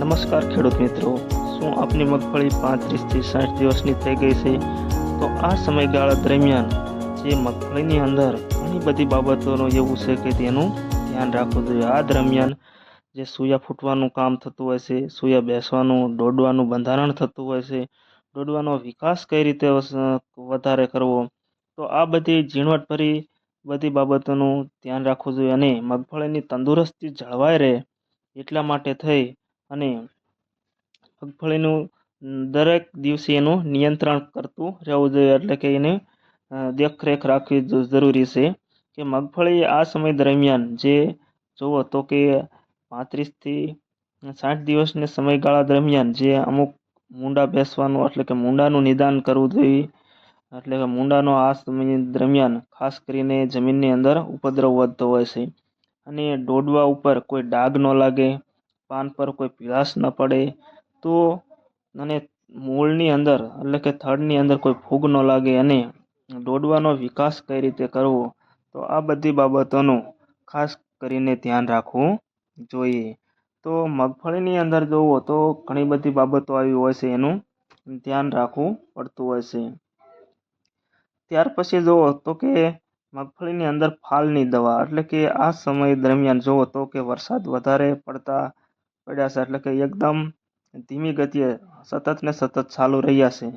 નમસ્કાર ખેડૂત મિત્રો. શું આપની મગફળી પાંત્રીસથી સાઠ દિવસની થઈ ગઈ છે? તો આ સમયગાળા દરમિયાન જે મગફળીની અંદર ઘણી બધી બાબતોનું એવું છે કે તેનું ધ્યાન રાખવું જોઈએ. આ દરમિયાન જે સૂયા ફૂટવાનું કામ થતું હોય છે, સૂયા બેસવાનું, દોડવાનું બંધારણ થતું હોય છે, દોડવાનો વિકાસ કઈ રીતે વધારે કરવો? તો આ બધી ઝીણવટભરી બધી બાબતોનું ધ્યાન રાખવું જોઈએ અને મગફળીની તંદુરસ્તી જળવાઈ રહે એટલા માટે થઈ અને મગફળીનું દરેક દિવસે એનું નિયંત્રણ કરતું રહેવું જોઈએ. એટલે કે એને દેખરેખ રાખવી જરૂરી છે કે મગફળી આ સમય દરમિયાન જે, જુઓ તો કે પાંત્રીસથી સાઠ દિવસના સમયગાળા દરમિયાન જે અમુક મૂંડા બેસવાનું, એટલે કે મૂંડાનું નિદાન કરવું જોઈએ. એટલે કે મૂંડાનો આ સમય દરમિયાન ખાસ કરીને જમીનની અંદર ઉપદ્રવ વધતો હોય છે. અને દોડવા ઉપર કોઈ ડાઘ ન લાગે. પાન પર કોઈ પીળાશ ન પડે, તો અને મૂળની અંદર, એટલે કે થડની અંદર કોઈ ફૂગ ન લાગે અને દોડવાનો વિકાસ કઈ રીતે કરવો, તો આ બધી બાબતોનું ખાસ કરીને ધ્યાન રાખવું જોઈએ. તો મગફળીની અંદર જોવો તો ઘણી બધી બાબતો આવી હોય છે, એનું ધ્યાન રાખવું પડતું હોય છે. ત્યાર પછી જુઓ તો કે મગફળીની અંદર ફાલની દવા, એટલે કે આ સમય દરમિયાન જુઓ તો કે વરસાદ વધારે પડતા પડ્યા છે એટલે કે એકદમ ધીમી ગતિએ સતત ને સતત ચાલુ રહ્યા છે.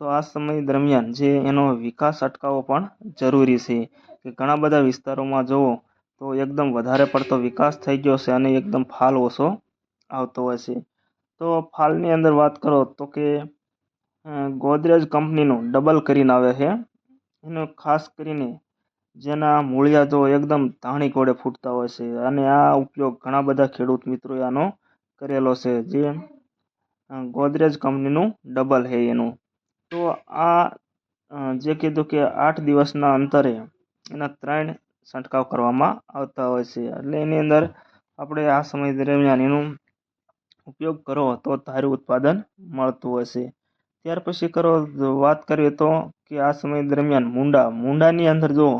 તો આ સમય દરમિયાન જે એનો વિકાસ અટકાવવો પણ જરૂરી છે. કે ઘણા બધા વિસ્તારોમાં જુઓ તો એકદમ વધારે પડતો વિકાસ થઈ ગયો છે અને એકદમ ફાલ ઓછો આવતો હોય છે. તો ફાલની અંદર વાત કરો તો કે ગોદરેજ કંપનીનું ડબલ કરીને આવે છે. એનો ખાસ કરીને જેના મૂળિયા જો એકદમ ધાણી કોડે ફૂટતા હોય છે અને આ ઉપયોગ ઘણા બધા ખેડૂત મિત્રોએ આનો કરેલો છે જે ગોદરેજ કંપનીનું ડબલ છે એનું. તો આ જે કીધું કે આઠ દિવસના અંતરે એના ત્રણ છંટકાવ કરવામાં આવતા હોય છે. એટલે એની અંદર આપણે આ સમય દરમિયાન એનું ઉપયોગ કરો તો તારું ઉત્પાદન મળતું છે. ત્યાર પછી કરો, વાત કરીએ તો કે આ સમય દરમિયાન મૂંડા, મૂંડાની અંદર જુઓ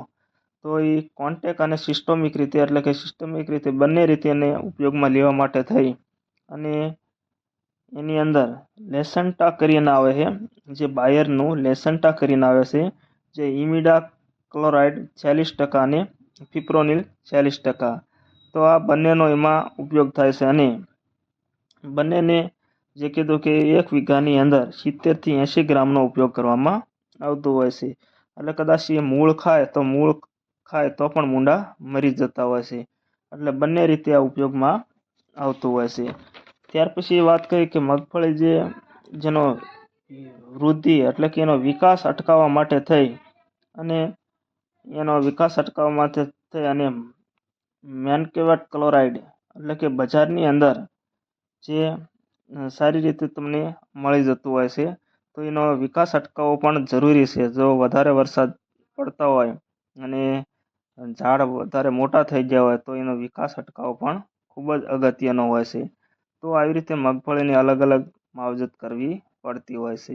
તો એ કોન્ટેક અને સિસ્ટમિક રીતે, એટલે કે સિસ્ટમિક રીતે બંને રીતે એને ઉપયોગમાં લેવા માટે થઈ. અને એની અંદર લેસન્ટા કરીને આવે છે. જે બાયરનું લેસન્ટા કરીને આવે છે. જે ઇમિડા ક્લોરાઇડ ચાલીસ ટકા અને ફિપ્રોનિલ ચાલીસ ટકા. તો આ બંનેનો એમાં ઉપયોગ થાય છે અને બંનેને જે કીધું કે એક વીઘાની અંદર સિત્તેરથી એંશી ગ્રામનો ઉપયોગ કરવામાં આવતો હોય છે. એટલે કદાચ એ મૂળ ખાય તો મૂળ ખાય તો પણ મૂંડા મરી જતા હોય છે. એટલે બંને રીતે આ ઉપયોગમાં આવતું હોય છે. ત્યાર પછી વાત કરી કે મગફળી જે, જેનો વૃદ્ધિ એટલે કે એનો વિકાસ અટકાવવા માટે થઈ અને એનો વિકાસ અટકાવવા માટે થઈ અને મેનકેવેટ ક્લોરાઇડ એટલે કે બજારની અંદર જે સારી રીતે તમને મળી જતું હોય છે, તો એનો વિકાસ અટકાવવો પણ જરૂરી છે. જો વધારે વરસાદ પડતા હોય અને ઝાડ વધારે મોટા થઈ ગયા હોય, તો એનો વિકાસ અટકાવવો પણ ખૂબ જ અગત્યનો હોય છે. તો આવી રીતે મગફળીની અલગ અલગ માવજત કરવી પડતી હોય છે.